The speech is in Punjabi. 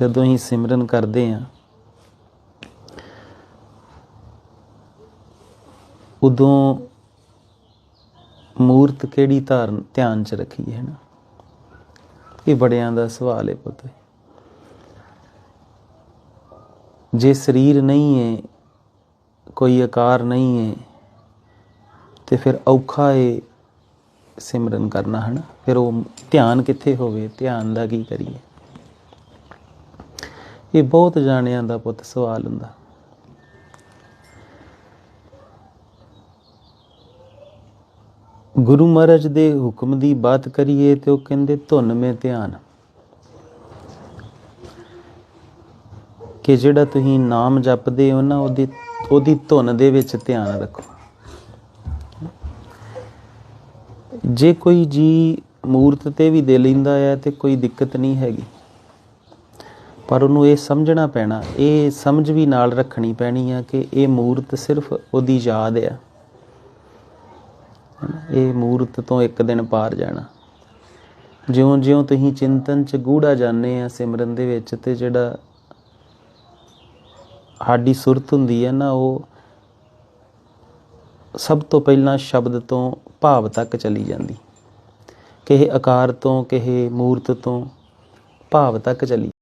ਜਦੋਂ ਅਸੀਂ ਸਿਮਰਨ ਕਰਦੇ ਹਾਂ, ਉਦੋਂ ਮੂਰਤ ਕਿਹੜੀ ਧਾਰਨ ਧਿਆਨ ਚ ਰੱਖੀ ਹੈ ਨਾ? ਇਹ ਬੜਿਆਂ ਦਾ ਸਵਾਲ ਹੈ ਪੁੱਤ। ਜੇ ਸਰੀਰ ਨਹੀਂ ਹੈ, ਕੋਈ ਆਕਾਰ ਨਹੀਂ ਹੈ, ਤੇ ਫਿਰ ਔਖਾ ਹੈ ਸਿਮਰਨ ਕਰਨਾ ਹੈ ਨਾ ਫਿਰ ਉਹ ਧਿਆਨ ਕਿੱਥੇ ਹੋਵੇ? ਧਿਆਨ ਦਾ ਕੀ ਕਰੀਏ? ਇਹ ਬਹੁਤ ਜਾਣਿਆਂ ਦਾ ਪੁੱਤ ਸਵਾਲ ਹੁੰਦਾ। ਗੁਰੂ ਮਹਾਰਾਜ ਦੇ ਹੁਕਮ ਦੀ ਬਾਤ ਕਰੀਏ ਤੇ ਉਹ ਕਹਿੰਦੇ, ਧੁਨ ਮੇ ਧਿਆਨ। ਕਿ ਜਿਹੜਾ ਤੁਸੀਂ ਨਾਮ ਜਪਦੇ ਹੋ ਨਾ, ਉਹਦੀ ਉਹਦੀ ਧੁਨ ਦੇ ਵਿੱਚ ਧਿਆਨ ਰੱਖੋ। ਜੇ ਕੋਈ ਜੀ ਮੂਰਤ ਤੇ ਵੀ ਦੇ ਲੈਂਦਾ ਹੈ ਤੇ ਕੋਈ ਦਿੱਕਤ ਨਹੀਂ ਹੈਗੀ। ਪਰ ਉਹਨੂੰ ਇਹ ਸਮਝਣਾ ਪੈਣਾ, ਇਹ ਸਮਝ ਵੀ ਨਾਲ ਰੱਖਣੀ ਪੈਣੀ ਆ ਕਿ ਇਹ ਮੂਰਤ ਸਿਰਫ ਉਹਦੀ ਯਾਦ ਆ। ਇਹ ਮੂਰਤ ਤੋਂ ਇੱਕ ਦਿਨ ਪਾਰ ਜਾਣਾ। ਜਿਉਂ-ਜਿਉਂ ਤੁਸੀਂ ਚਿੰਤਨ ਚ ਗੂੜਾ ਜਾਂਦੇ ਆ ਸਿਮਰਨ ਦੇ ਵਿੱਚ ਤੇ ਜਿਹੜਾ ਸਾਡੀ ਸੁਰਤ ਹੁੰਦੀ ਹੈ ਨਾ, ਉਹ ਸਭ ਤੋਂ ਪਹਿਲਾਂ ਸ਼ਬਦ ਤੋਂ ਭਾਵ ਤੱਕ ਚਲੀ ਜਾਂਦੀ। ਕਿਸੇ ਆਕਾਰ ਤੋਂ, ਕਿਸੇ ਮੂਰਤ ਤੋਂ ਭਾਵ ਤੱਕ ਚਲੀ